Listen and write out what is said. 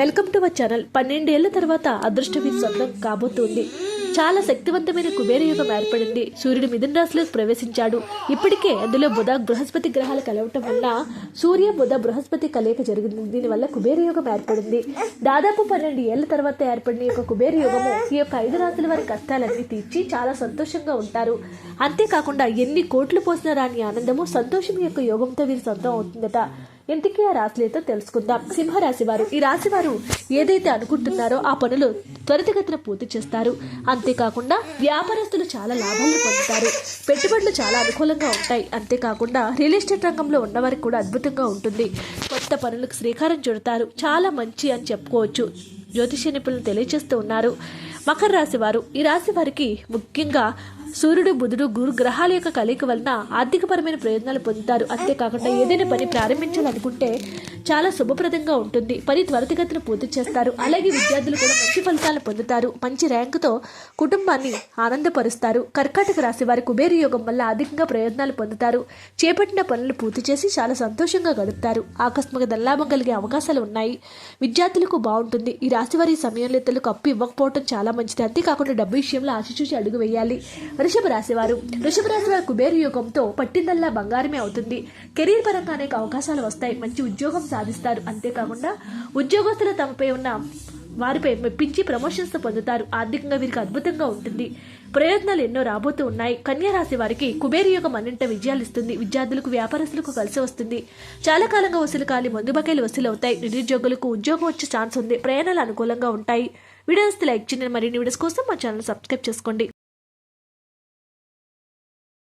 Welcome to our channel. పన్నెండేళ్ళ తర్వాత అదృష్టవీ సొంతం కాబోతుంది. చాలా శక్తివంతమైన కుబేర యుగం ఏర్పడింది. సూర్యుడు మిథున రాశిలోకి ప్రవేశించాడు. ఇప్పటికే అందులో బుధ బృహస్పతి గ్రహాలు కలవటం వల్ల సూర్య బుధ బృహస్పతి కలయిక జరిగింది. దీనివల్ల కుబేర యుగం ఏర్పడింది. దాదాపు పన్నెండు ఏళ్ళ తర్వాత ఏర్పడిన యొక్క కుబేర యుగము ఈ యొక్క ఐదు రాశుల వారి కష్టాలన్నీ తీర్చి చాలా సంతోషంగా ఉంటారు. అంతేకాకుండా ఎన్ని కోట్లు పోసినా రాని ఆనందము సంతోషం యొక్క యోగంతో వీరు సొంతం అవుతుందట. ఇంటికి ఆ రాశులతో తెలుసుకుందాం. సింహరాశి వారు ఈ రాశి వారు ఏదైతే అనుకుంటున్నారో ఆ పనులు త్వరితగతిన పూర్తి చేస్తారు. అంతేకాకుండా వ్యాపారస్తులు చాలా లాభాలు పొందుతారు. పెట్టుబడులు చాలా అనుకూలంగా ఉంటాయి. అంతేకాకుండా రియల్ ఎస్టేట్ రంగంలో ఉన్నవారికి కూడా అద్భుతంగా ఉంటుంది. కొత్త పనులకు శ్రీకారం చుడతారు. చాలా మంచి అని చెప్పుకోవచ్చు. జ్యోతిష నిపుణులు తెలియజేస్తూ ఉన్నారు. మకర రాశి వారు ఈ రాశి వారికి ముఖ్యంగా సూర్యుడు బుధుడు గురు గ్రహాల యొక్క కలయిక వలన ఆర్థికపరమైన ప్రయోజనాలు పొందుతారు. అంతేకాకుండా ఏదైనా పని ప్రారంభించాలనుకుంటే చాలా శుభప్రదంగా ఉంటుంది. పని త్వరితగతిన పూర్తి చేస్తారు. అలాగే విద్యార్థులు కూడా మంచి ఫలితాలు పొందుతారు. మంచి ర్యాంకుతో కుటుంబాన్ని ఆనందపరుస్తారు. కర్కాటక రాశి వారి కుబేరు యోగం వల్ల అధికంగా ప్రయోజనాలు పొందుతారు. చేపట్టిన పనులు పూర్తి చేసి చాలా సంతోషంగా గడుపుతారు. ఆకస్మిక ధనలాభం కలిగే అవకాశాలు ఉన్నాయి. విద్యార్థులకు బాగుంటుంది. ఈ రాశి వారి సమయంలో ఇతరులకు అప్పు ఇవ్వకపోవడం చాలా మంచిది. అంతేకాకుండా డబ్బు విషయంలో ఆచిచూచి అడుగు వేయాలి. వృషభ రాశివారు. వృషభ రాశి కుబేరు యుగంతో పట్టిందల్లా బంగారమే అవుతుంది. కెరీర్ పరంగా అనేక అవకాశాలు వస్తాయి. మంచి ఉద్యోగం సాధిస్తారు. అంతేకాకుండా ఉద్యోగస్తులు తమపై ఉన్న వారిపై మెప్పించి ప్రమోషన్స్ పొందుతారు. ఆర్థికంగా వీరికి అద్భుతంగా ఉంటుంది. ప్రయత్నాలు ఎన్నో రాబోతూ ఉన్నాయి. కన్యా రాశి వారికి కుబేర యొక్క అన్నింట విజయాలు ఇస్తుంది. విద్యార్థులకు వ్యాపారస్తులకు కలిసి వస్తుంది. చాలా కాలంగా వసూలు కాలి మందు బకాయిలు వసూలు అవుతాయి. నిరుద్యోగులకు ఉద్యోగం వచ్చే ఛాన్స్ ఉంది. ప్రయాణాలు అనుకూలంగా ఉంటాయి. వీడియోస్ లైక్ చేయండి. మరిన్ని వీడియోస్ కోసం మా ఛానల్ సబ్స్క్రైబ్ చేసుకోండి.